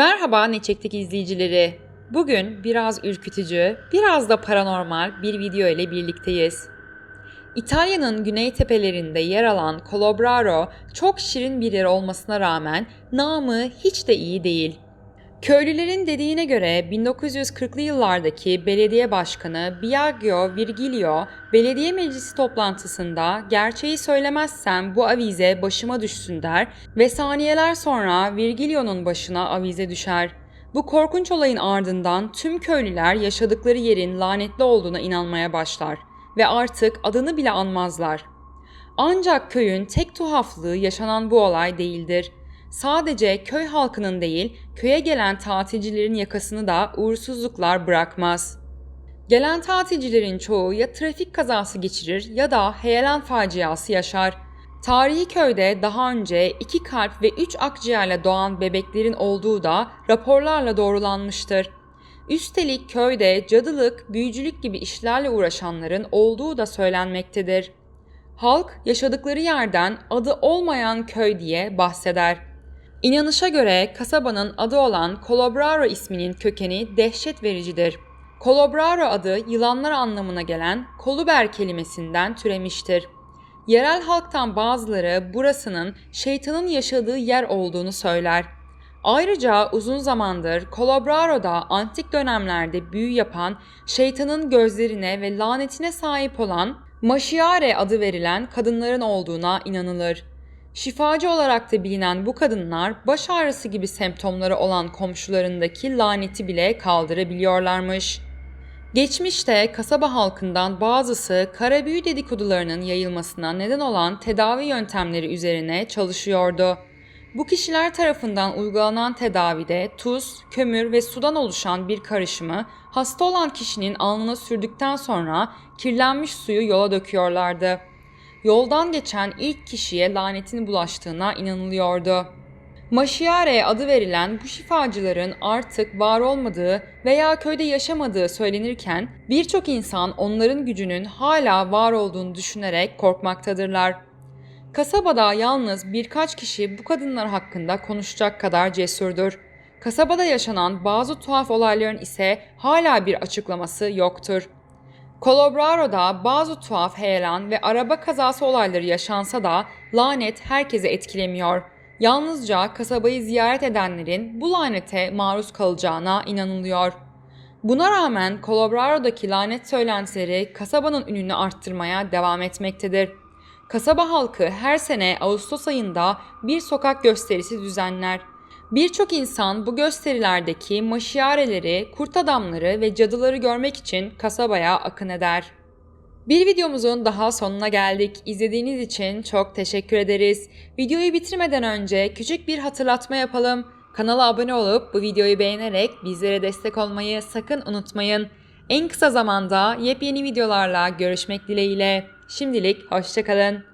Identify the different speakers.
Speaker 1: Merhaba Neçek'teki izleyicileri. Bugün biraz ürkütücü, biraz da paranormal bir video ile birlikteyiz. İtalya'nın güney tepelerinde yer alan Colobraro çok şirin bir yer olmasına rağmen namı hiç de iyi değil. Köylülerin dediğine göre 1940'lı yıllardaki belediye başkanı Biagio Virgilio belediye meclisi toplantısında gerçeği söylemezsem bu avize başıma düşsün der ve saniyeler sonra Virgilio'nun başına avize düşer. Bu korkunç olayın ardından tüm köylüler yaşadıkları yerin lanetli olduğuna inanmaya başlar ve artık adını bile anmazlar. Ancak köyün tek tuhaflığı yaşanan bu olay değildir. Sadece köy halkının değil, köye gelen tatilcilerin yakasını da uğursuzluklar bırakmaz. Gelen tatilcilerin çoğu ya trafik kazası geçirir ya da heyelan faciası yaşar. Tarihi köyde daha önce iki kalp ve üç akciğerle doğan bebeklerin olduğu da raporlarla doğrulanmıştır. Üstelik köyde cadılık, büyücülük gibi işlerle uğraşanların olduğu da söylenmektedir. Halk yaşadıkları yerden adı olmayan köy diye bahseder. İnanışa göre kasabanın adı olan Colobraro isminin kökeni dehşet vericidir. Colobraro adı yılanlar anlamına gelen Koluber kelimesinden türemiştir. Yerel halktan bazıları burasının şeytanın yaşadığı yer olduğunu söyler. Ayrıca uzun zamandır Colobraro'da antik dönemlerde büyü yapan, şeytanın gözlerine ve lanetine sahip olan Maşiare adı verilen kadınların olduğuna inanılır. Şifacı olarak da bilinen bu kadınlar baş ağrısı gibi semptomları olan komşularındaki laneti bile kaldırabiliyorlarmış. Geçmişte kasaba halkından bazısı kara büyü dedikodularının yayılmasına neden olan tedavi yöntemleri üzerine çalışıyordu. Bu kişiler tarafından uygulanan tedavide tuz, kömür ve sudan oluşan bir karışımı hasta olan kişinin alnına sürdükten sonra kirlenmiş suyu yola döküyorlardı. Yoldan geçen ilk kişiye lanetin bulaştığına inanılıyordu. Maşiare adı verilen bu şifacıların artık var olmadığı veya köyde yaşamadığı söylenirken birçok insan onların gücünün hala var olduğunu düşünerek korkmaktadırlar. Kasabada yalnız birkaç kişi bu kadınlar hakkında konuşacak kadar cesurdur. Kasabada yaşanan bazı tuhaf olayların ise hala bir açıklaması yoktur. Colobrado'da bazı tuhaf heyelan ve araba kazası olayları yaşansa da lanet herkese etkilemiyor. Yalnızca kasabayı ziyaret edenlerin bu lanete maruz kalacağına inanılıyor. Buna rağmen Colobrado'daki lanet söylentileri kasabanın ününü arttırmaya devam etmektedir. Kasaba halkı her sene Ağustos ayında bir sokak gösterisi düzenler. Birçok insan bu gösterilerdeki maşiyareleri, kurt adamları ve cadıları görmek için kasabaya akın eder. Bir videomuzun daha sonuna geldik. İzlediğiniz için çok teşekkür ederiz. Videoyu bitirmeden önce küçük bir hatırlatma yapalım. Kanala abone olup bu videoyu beğenerek bizlere destek olmayı sakın unutmayın. En kısa zamanda yepyeni videolarla görüşmek dileğiyle. Şimdilik hoşçakalın.